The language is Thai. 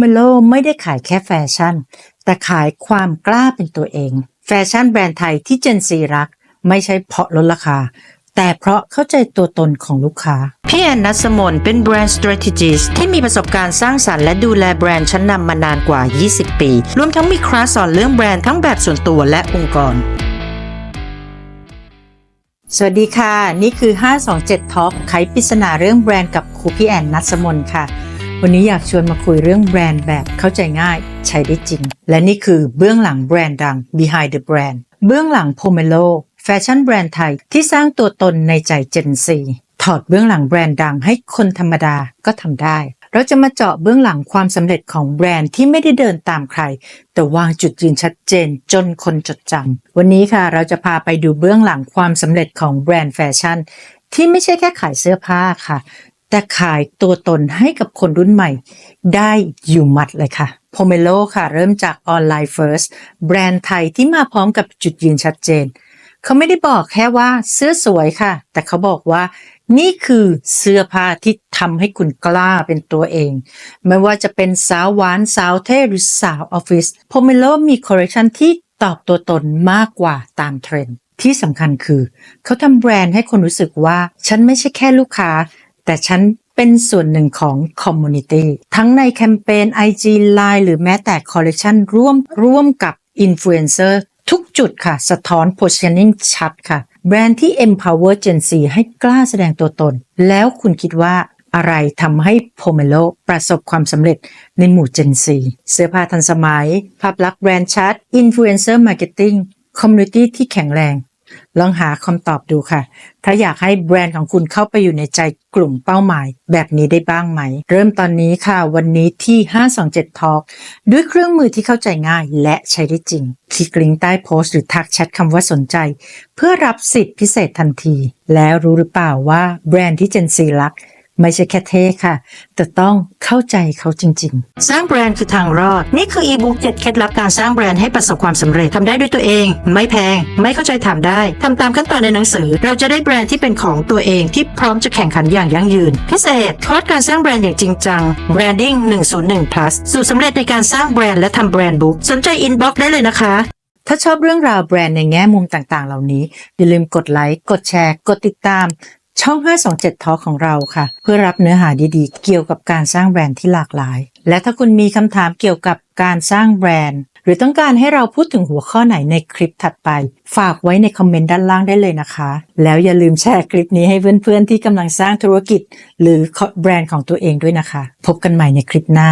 m e l o ไม่ได้ขายแค่แฟชั่น แต่ขายความกล้าเป็นตัวเอง แฟชั่นแบรนด์ไทยที่เจนซีรัก ไม่ใช่เพราะลดราคา แต่เพราะเข้าใจตัวตนของลูกค้า พี่แอนนัสมนเป็นแบรนด์ strategist ที่มีประสบการณ์สร้างสรรค์และดูแลแบรนด์ชั้นนำมานานกว่า 20 ปี รวมทั้งมีคลาสสอนเรื่องแบรนด์ทั้งแบบส่วนตัวและองค์กรสวัสดีค่ะ นี่คือ 527 Talk ไขปริศนาเรื่องแบรนด์กับครูพี่แอนนัสมนค่ะ วันนี้อยากชวนมาคุยเรื่องแบรนด์แบบเข้าใจง่ายใช้ได้จริง และนี่คือเบื้องหลังแบรนด์ดัง Behind the Brand เบื้องหลัง Pomelo แฟชั่นแบรนด์ไทยที่สร้างตัวตนในใจ Gen Z ถอดเบื้องหลังแบรนด์ดังให้คนธรรมดาก็ทำได้ เราจะมาเจาะเบื้องหลังความสำเร็จของแบรนด์ที่ไม่ได้เดินตามใคร แต่วางจุดยืนชัดเจนจนคนจดจำวันนี้ค่ะเราจะพาไปดูเบื้องหลังความสำเร็จของแบรนด์แฟชั่นที่ไม่ใช่แค่ขายเสื้อผ้าค่ะ แต่ขายตัวตนให้กับคนรุ่นใหม่ ได้อยู่หมัดเลยค่ะ Pomelo ค่ะ เริ่มจากออนไลน์ First แบรนด์ไทยที่มาพร้อมกับจุดยืนชัดเจน เขาไม่ได้บอกแค่ว่าเสื้อสวยค่ะ แต่เขาบอกว่านี่คือเสื้อผ้าที่ทำให้คุณกล้าเป็นตัวเอง ไม่ว่าจะเป็นสาวหวานสาวเท่หรือสาวออฟฟิศ Pomelo มีคอลเลคชันที่ตอบตัวตนมากกว่าตามเทรนด์ที่สำคัญคือ เขาทำแบรนด์ให้คนรู้สึกว่า ฉันไม่ใช่แค่ลูกค้า แต่ฉันเป็นส่วนหนึ่งของคอมมูนิตี้ทั้งในแคมเปญ IG Line หรือแม้แต่คอลเลคชันร่วมร่วมกับอินฟลูเอนเซอร์ทุกจุดค่ะ สะท้อน positioning ชัดค่ะ แบรนด์ที่ empower Gen Z ให้กล้าแสดงตัวตน แล้วคุณคิดว่าอะไรทำให้ Pomelo ประสบความสำเร็จในหมู่ Gen Z เสื้อผ้าทันสมัย ภาพลักษณ์แบรนด์ชัด Influencer Marketing Community ที่แข็งแรง ลองหาคำตอบดูค่ะ ถ้าอยากให้แบรนด์ของคุณเข้าไปอยู่ในใจกลุ่มเป้าหมาย แบบนี้ได้บ้างไหม เริ่มตอนนี้ค่ะ วันนี้ที่ 527 Talk ด้วยเครื่องมือที่เข้าใจง่ายและใช้ได้จริง คลิกลิงก์ใต้โพสต์หรือทักแชทคำว่าสนใจ เพื่อรับสิทธิพิเศษทันที แล้วรู้หรือเปล่าว่าแบรนด์ที่เจนซีรัก ไม่ใช่แค่เท่ค่ะ แต่ต้องเข้าใจเขาจริง ๆ สร้างแบรนด์คือทางรอด นี่คืออีบุ๊กเจ็ดเคล็ดลับการสร้างแบรนด์ให้ประสบความสำเร็จทำได้ด้วยตัวเอง ไม่แพง ไม่เข้าใจทำได้ทำตามขั้นตอนในหนังสือ เราจะได้แบรนด์ที่เป็นของตัวเองที่พร้อมจะแข่งขันอย่างยั่งยืน พิเศษคอร์สการสร้างแบรนด์อย่างจริงจัง Branding 101 plus สูตรสำเร็จในการสร้างแบรนด์และทำแบรนด์บุ๊กสนใจอินบ็อกได้เลยนะคะถ้าชอบเรื่องราวแบรนด์ในแง่มุมต่างๆ เหล่านี้ อย่าลืมกดไลค์ กดแชร์ กดติดตาม ช่อง 527ทอของเราค่ะ เพื่อรับเนื้อหาดีๆ เกี่ยวกับการสร้างแบรนด์ที่หลากหลาย และถ้าคุณมีคำถามเกี่ยวกับการสร้างแบรนด์ หรือต้องการให้เราพูดถึงหัวข้อไหนในคลิปถัดไป ฝากไว้ในคอมเมนต์ด้านล่างได้เลยนะคะ แล้วอย่าลืมแชร์คลิปนี้ให้เพื่อนๆที่กำลังสร้างธุรกิจ หรือแบรนด์ของตัวเองด้วยนะคะ พบกันใหม่ในคลิปหน้า